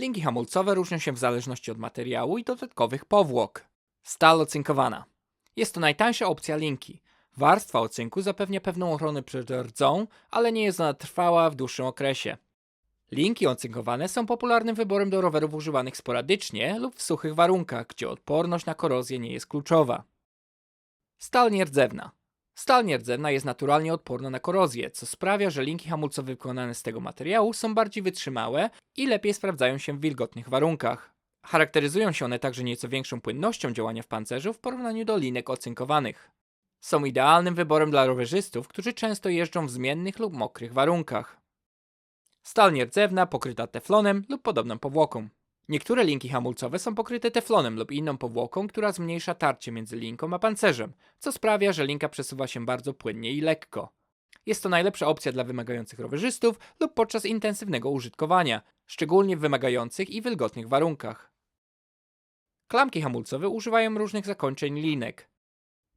Linki hamulcowe różnią się w zależności od materiału i dodatkowych powłok. Stal ocynkowana. Jest to najtańsza opcja linki. Warstwa ocynku zapewnia pewną ochronę przed rdzą, ale nie jest ona trwała w dłuższym okresie. Linki ocynkowane są popularnym wyborem do rowerów używanych sporadycznie lub w suchych warunkach, gdzie odporność na korozję nie jest kluczowa. Stal nierdzewna. Stal nierdzewna jest naturalnie odporna na korozję, co sprawia, że linki hamulcowe wykonane z tego materiału są bardziej wytrzymałe i lepiej sprawdzają się w wilgotnych warunkach. Charakteryzują się one także nieco większą płynnością działania w pancerzu w porównaniu do linek ocynkowanych. Są idealnym wyborem dla rowerzystów, którzy często jeżdżą w zmiennych lub mokrych warunkach. Stal nierdzewna pokryta teflonem lub podobną powłoką. Niektóre linki hamulcowe są pokryte teflonem lub inną powłoką, która zmniejsza tarcie między linką a pancerzem, co sprawia, że linka przesuwa się bardzo płynnie i lekko. Jest to najlepsza opcja dla wymagających rowerzystów lub podczas intensywnego użytkowania, szczególnie w wymagających i wilgotnych warunkach. Klamki hamulcowe używają różnych zakończeń linek.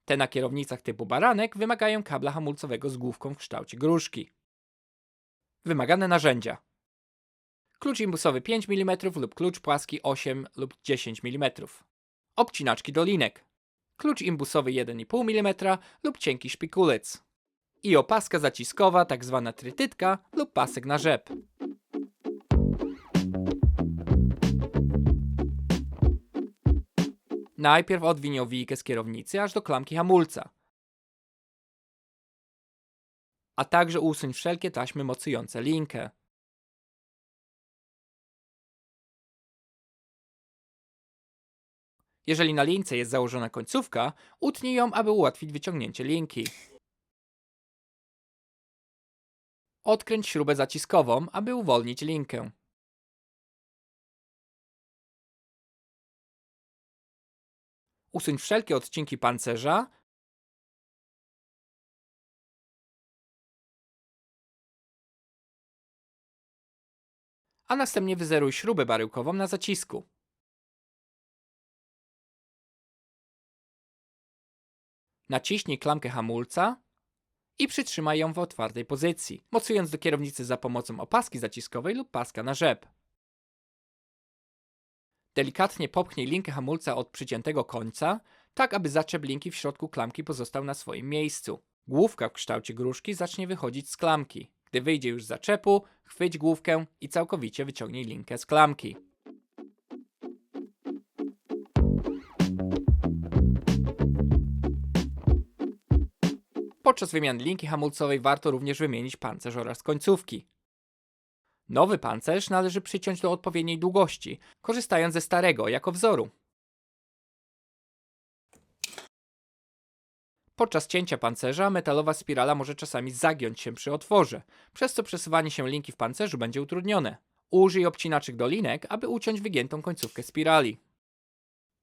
Te na kierownicach typu baranek wymagają kabla hamulcowego z główką w kształcie gruszki. Wymagane narzędzia. Klucz imbusowy 5 mm lub klucz płaski 8 lub 10 mm. Obcinaczki do linek. Klucz imbusowy 1,5 mm lub cienki szpikulec. I opaska zaciskowa, tak zwana trytytka lub pasek na rzep. Najpierw odwiń owijkę z kierownicy aż do klamki hamulca. A także usuń wszelkie taśmy mocujące linkę. Jeżeli na lince jest założona końcówka, utnij ją, aby ułatwić wyciągnięcie linki. Odkręć śrubę zaciskową, aby uwolnić linkę. Usuń wszelkie odcinki pancerza. A następnie wyzeruj śrubę baryłkową na zacisku. Naciśnij klamkę hamulca i przytrzymaj ją w otwartej pozycji, mocując do kierownicy za pomocą opaski zaciskowej lub paska na rzep. Delikatnie popchnij linkę hamulca od przyciętego końca, tak aby zaczep linki w środku klamki pozostał na swoim miejscu. Główka w kształcie gruszki zacznie wychodzić z klamki. Gdy wyjdzie już z zaczepu, chwyć główkę i całkowicie wyciągnij linkę z klamki. Podczas wymiany linki hamulcowej warto również wymienić pancerz oraz końcówki. Nowy pancerz należy przyciąć do odpowiedniej długości, korzystając ze starego jako wzoru. Podczas cięcia pancerza metalowa spirala może czasami zagiąć się przy otworze, przez co przesuwanie się linki w pancerzu będzie utrudnione. Użyj obcinaczek do linek, aby uciąć wygiętą końcówkę spirali.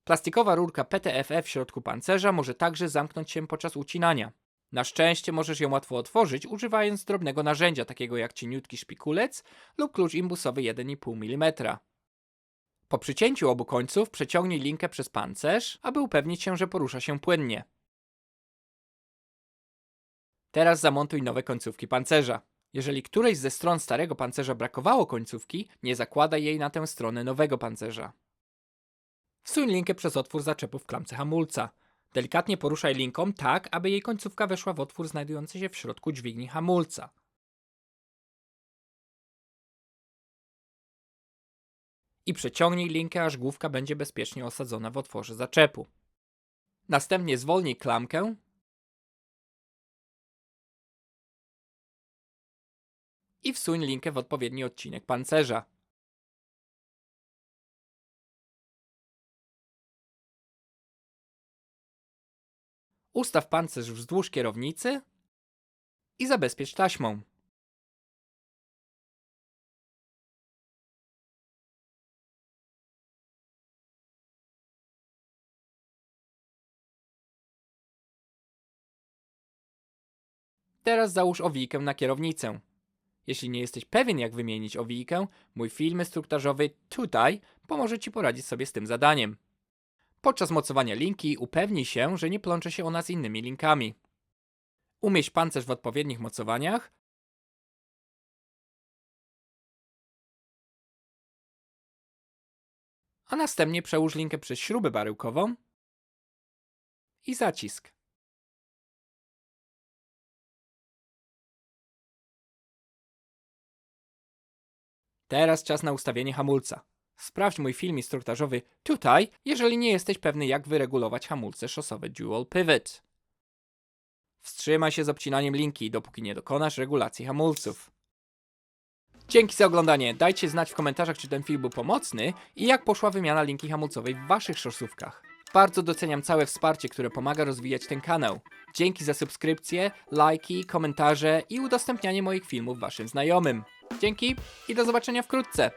Plastikowa rurka PTFE w środku pancerza może także zamknąć się podczas ucinania. Na szczęście możesz ją łatwo otworzyć, używając drobnego narzędzia takiego jak cieniutki szpikulec lub klucz imbusowy 1,5 mm. Po przycięciu obu końców przeciągnij linkę przez pancerz, aby upewnić się, że porusza się płynnie. Teraz zamontuj nowe końcówki pancerza. Jeżeli którejś ze stron starego pancerza brakowało końcówki, nie zakładaj jej na tę stronę nowego pancerza. Wsuń linkę przez otwór zaczepu w klamce hamulca. Delikatnie poruszaj linką tak, aby jej końcówka weszła w otwór znajdujący się w środku dźwigni hamulca. I przeciągnij linkę, aż główka będzie bezpiecznie osadzona w otworze zaczepu. Następnie zwolnij klamkę i wsuń linkę w odpowiedni odcinek pancerza. Ustaw pancerz wzdłuż kierownicy i zabezpiecz taśmą. Teraz załóż owijkę na kierownicę. Jeśli nie jesteś pewien, jak wymienić owijkę, mój film instruktażowy tutaj pomoże Ci poradzić sobie z tym zadaniem. Podczas mocowania linki upewnij się, że nie plącze się ona z innymi linkami. Umieść pancerz w odpowiednich mocowaniach a następnie przełóż linkę przez śrubę baryłkową i zacisk. Teraz czas na ustawienie hamulca. Sprawdź mój film instruktażowy tutaj, jeżeli nie jesteś pewny jak wyregulować hamulce szosowe Dual Pivot. Wstrzymaj się z obcinaniem linki, dopóki nie dokonasz regulacji hamulców. Dzięki za oglądanie. Dajcie znać w komentarzach, czy ten film był pomocny i jak poszła wymiana linki hamulcowej w waszych szosówkach. Bardzo doceniam całe wsparcie, które pomaga rozwijać ten kanał. Dzięki za subskrypcje, lajki, komentarze i udostępnianie moich filmów waszym znajomym. Dzięki i do zobaczenia wkrótce.